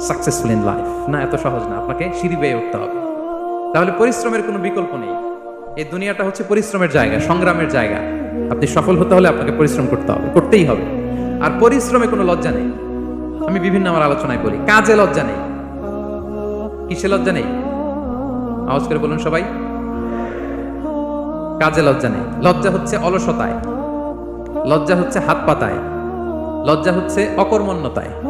Successful in life না, এত সহজ না, আপনাকে সিঁড়ি বেয়ে উঠতে হবে। তাহলে পরিশ্রমের কোনো বিকল্প নেই। এই দুনিয়াটা হচ্ছে পরিশ্রমের জায়গা, সংগ্রামের জায়গা। আপনি সফল হতে হলে আপনাকে পরিশ্রম করতে হবে, করতেই হবে। আর পরিশ্রমে কোনো লজ্জা নেই। আমি বিভিন্ন আমার আলোচনায় বলি, কাজে লজ্জা নেই। কিসে লজ্জা নেই? আওয়াজ করে বলুন সবাই। কাজে লজ্জা নেই। লজ্জা হচ্ছে অলসতায়। লজ্জা হচ্ছে হাত পাতায়। লজ্জা হচ্ছে অকর্মণ্যতায়।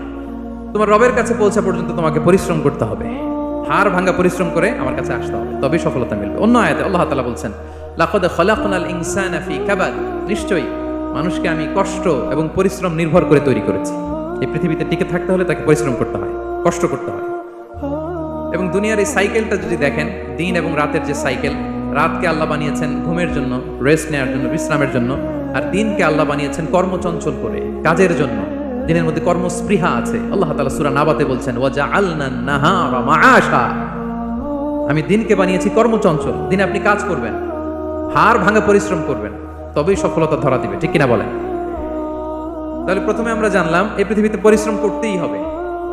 তোমার রবের কাছে পৌঁছা পর্যন্ত তোমাকে পরিশ্রম করতে হবে। হাড় ভাঙা পরিশ্রম করে আমার কাছে আসতে হবে। তবে সফলতা মিলবে। অন্য আয়াতে আল্লাহ তাআলা বলছেন, লাকাদ খলাকনাল ইনসানা ফি কাবাদ। নিশ্চয়ই মানুষকে আমি কষ্ট এবং পরিশ্রম নির্ভর করে তৈরি করেছি। এই পৃথিবীতে টিকে থাকতে হলে তাকে পরিশ্রম করতে হয়, কষ্ট করতে হয়। এবং দুনিয়ার এই সাইকেলটা যদি দেখেন, দিন এবং রাতের যে সাইকেল, রাতকে আল্লাহ বানিয়েছেন ঘুমের জন্য, রেস্ট নেওয়ার জন্য, বিশ্রামের জন্য, আর দিনকে আল্লাহ বানিয়েছেন কর্মচঞ্চল করে, কাজের জন্য। দিনের মধ্যে কর্মস্পৃহা আছে। আল্লাহ তাআলা সূরা নাবাতে বলছেন ওয়াজা আলনা নাহারা মাআশা। আমি দিনকে বানিয়েছি কর্মচঞ্চল। দিনে আপনি কাজ করবেন, হাড় ভাঙা পরিশ্রম করবেন, তবেই সফলতা ধরা দিবে। ঠিক কিনা বলেন? তাহলে প্রথমে আমরা জানলাম, এই পৃথিবীতে পরিশ্রম করতেই হবে।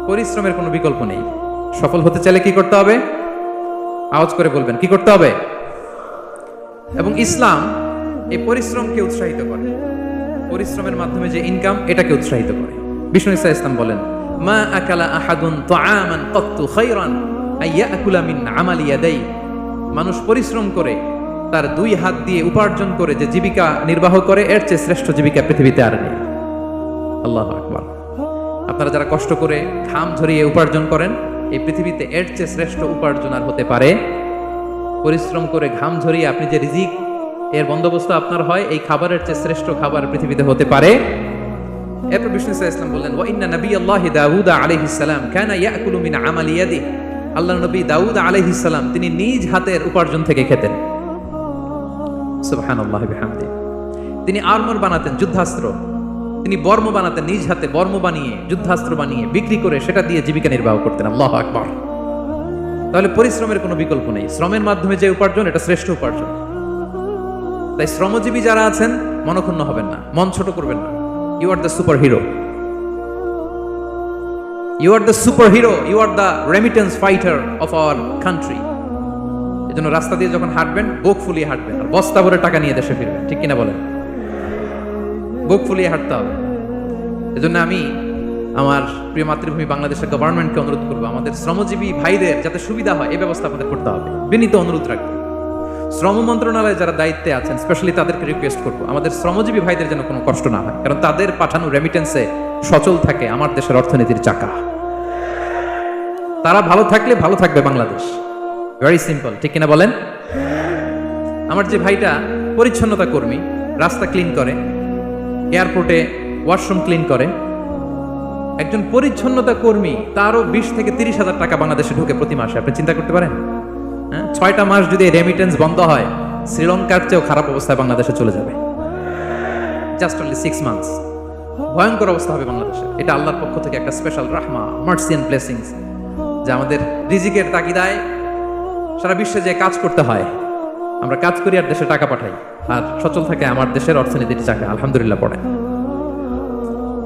পরিশ্রমের কোনো বিকল্প নেই। সফল হতে চাইলে কি করতে হবে? আওয়াজ করে বলবেন, কি করতে হবে? এবং ইসলাম এই পরিশ্রমকে উৎসাহিত করে। পরিশ্রমের মাধ্যমে যে ইনকাম, এটাকে উৎসাহিত করে। বিষ্ণু ইসা ইসলাম বলেন, মা আকালা আহাদুন তাআমান কত্তু খায়রান আইয়াকুলা মিন আমালি ইয়াদাই। মানুষ পরিশ্রম করে, তার দুই হাত দিয়ে উপার্জন করে যে জীবিকা নির্বাহ করে, এর চেয়ে শ্রেষ্ঠ জীবিকা পৃথিবীতে আর নেই। আল্লাহ আকবার। আপনারা যারা কষ্ট করে ঘাম ঝরিয়ে উপার্জন করেন, এই পৃথিবীতে এর চেয়ে শ্রেষ্ঠ উপার্জন আর হতে পারে। পরিশ্রম করে ঘাম ঝরিয়ে আপনি যে রিজিক, এর বন্দোবস্ত আপনার হয়, এই খাবারের চেয়ে শ্রেষ্ঠ খাবার পৃথিবীতে হতে পারে। এরপর বললেন ইন্না নবী আল্লাহ দাউদ আলাইহিস সালাম কানা ইয়াকুলু মিন আমালি আল্লাহ নবী দাউদ তিনি নিজ হাতের উপার্জন থেকে খেতেন। তিনি আর্মর বানাতেন, যুদ্ধাস্ত্র। তিনি বর্ম বানাতেন, নিজ হাতে বর্ম বানিয়ে, যুদ্ধাস্ত্র বানিয়ে বিক্রি করে সেটা দিয়ে জীবিকা নির্বাহ করতেন। আল্লাহ আকবার। তাহলে পরিশ্রমের কোনো বিকল্প নেই। শ্রমের মাধ্যমে যে উপার্জন, এটা শ্রেষ্ঠ উপার্জন। তাই শ্রমজীবী যারা আছেন, মনক্ষুণ্ণ হবেন না, মন ছোট করবেন না। You are the super hero you are the super hero you are the remittance fighter of our country এজন্য রাস্তা দিয়ে যখন হাঁটবেন, বুক ফুলিয়ে হাঁটবেন। আর বস্তা ভরে টাকা নিয়ে দেশে ফিরবেন। ঠিক কিনা বলেন? বুক ফুলিয়ে হাঁটতে হবে। এজন্য আমি আমার প্রিয় মাতৃভূমি বাংলাদেশের গভর্নমেন্টকে অনুরোধ করব, আমাদের শ্রমজীবী ভাইদের যাতে সুবিধা হয়, এই ব্যবস্থা আমাদের করতে হবে। বিনীত অনুরোধ রাখব। শ্রম মন্ত্রণালয়ে যারা দায়িত্বে আছেন স্পেশালি তাদেরকে রিকোয়েস্ট করব। আমাদের শ্রমজীবী ভাইদের যেন কোনো কষ্ট না হয়, কারণ তাদের পাঠানো রেমিটেন্সে সচল থাকে আমার দেশের অর্থনীতির চাকা। তারা ভালো থাকলে ভালো থাকবে বাংলাদেশ। ভেরি সিম্পল ঠিক কিনা বলেন? আমার যে ভাইটা পরিচ্ছন্নতা কর্মী, রাস্তা ক্লিন করে এয়ারপোর্টে ওয়াশরুম ক্লিন করে, একজন পরিচ্ছন্নতা কর্মী, তারও বিশ থেকে তিরিশ হাজার টাকা বাংলাদেশে ঢুকে প্রতি মাসে, আপনি চিন্তা করতে পারেন? ছয়টা মাস যদি রেমিটেন্স বন্ধ হয়, শ্রীলঙ্কার চেয়েও খারাপ অবস্থায় বাংলাদেশে চলে যাবে। জাস্ট অনলি সিক্স মান্থস ভয়ঙ্কর অবস্থা হবে বাংলাদেশে। এটা আল্লাহর পক্ষ থেকে একটা স্পেশাল রাহমা মার্সি অ্যান্ড ব্লেসিংস যে আমাদের রিজিকের তাগিদায় সারা বিশ্বে যে কাজ করতে হয়, আমরা কাজ করি আর দেশে টাকা পাঠাই। আর সচল থাকে আমার দেশের অর্থনীতির চাকা, আলহামদুলিল্লাহ পড়ে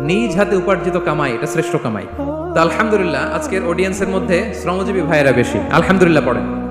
নিজ হাতে উপার্জিত কামাই, এটা শ্রেষ্ঠ কামাই। তো আলহামদুলিল্লাহ, আজকের অডিয়েন্সের মধ্যে শ্রমজীবী ভাইয়েরা বেশি। আলহামদুলিল্লাহ পড়েন।